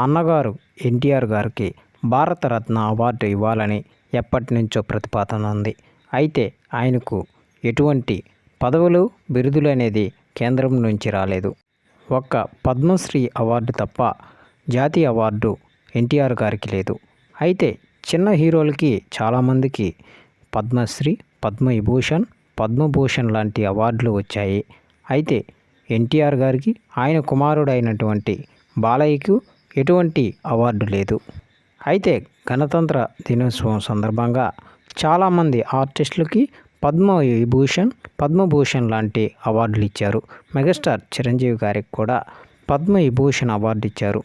అన్నగారు ఎన్టీఆర్ గారికి భారతరత్న అవార్డు ఇవ్వాలని ఎప్పటి నుంచో ప్రతిపాదన ఉంది. అయితే ఆయనకు ఎటువంటి పదవులు బిరుదులు అనేది కేంద్రం నుంచి రాలేదు. ఒక్క పద్మశ్రీ అవార్డు తప్ప జాతీయ అవార్డు ఎన్టీఆర్ గారికి లేదు. అయితే చిన్న హీరోలకి చాలామందికి పద్మశ్రీ పద్మవిభూషణ్ పద్మభూషణ్ లాంటి అవార్డులు వచ్చాయి. అయితే ఎన్టీఆర్ గారికి ఆయన కుమారుడైనటువంటి బాలయ్యకు ఎటువంటి అవార్డు లేదు. అయితే గణతంత్ర దినోత్సవం సందర్భంగా చాలామంది ఆర్టిస్టులకి పద్మ విభూషణ్ పద్మభూషణ్ లాంటి అవార్డులు ఇచ్చారు. మెగాస్టార్ చిరంజీవి గారికి కూడా పద్మ విభూషణ్ అవార్డు ఇచ్చారు.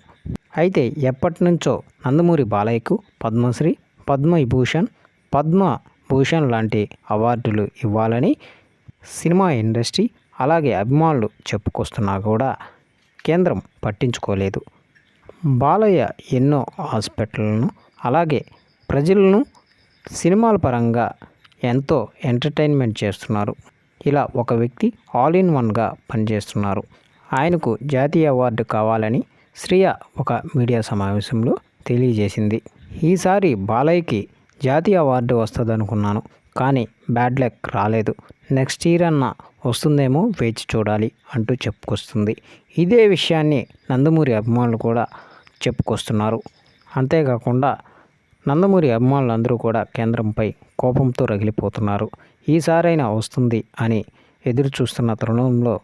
అయితే ఎప్పటి నుంచో నందమూరి బాలయ్యకు పద్మశ్రీ పద్మ విభూషణ్ పద్మభూషణ్ లాంటి అవార్డులు ఇవ్వాలని సినిమా ఇండస్ట్రీ అలాగే అభిమానులు చెప్పుకొస్తున్నా కూడా కేంద్రం పట్టించుకోలేదు. బాలయ్య ఎన్నో హాస్పిటల్ను అలాగే ప్రజలను సినిమాల పరంగా ఎంతో ఎంటర్టైన్మెంట్ చేస్తున్నారు. ఇలా ఒక వ్యక్తి ఆల్ ఇన్ వన్గా పనిచేస్తున్నారు. ఆయనకు జాతీయ అవార్డు కావాలని శ్రియ ఒక మీడియా సమావేశంలో తెలియజేసింది. ఈసారి బాలయ్యకి జాతీయ అవార్డు వస్తుంది అనుకున్నాను కానీ బ్యాడ్ లక్ రాలేదు. నెక్స్ట్ ఇయర్ అన్న వస్తుందేమో వేచి చూడాలి అంటూ చెప్పుకొస్తుంది. ఇదే విషయాన్ని నందమూరి అభిమానులు కూడా చెప్పుకొస్తున్నారు. అంతేకాకుండా నందమూరి అభిమానులందరూ కూడా కేంద్రంపై కోపంతో రగిలిపోతున్నారు. ఈసారైనా వస్తుంది అని ఎదురు చూస్తున్న తరుణంలో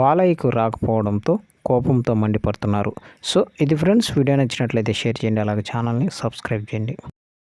బాలయ్యకు రాకపోవడంతో కోపంతో మండిపడుతున్నారు. సో ఇది ఫ్రెండ్స్ వీడియో నచ్చినట్లయితే షేర్ చేయండి అలాగే ఛానల్ని సబ్స్క్రైబ్ చేయండి.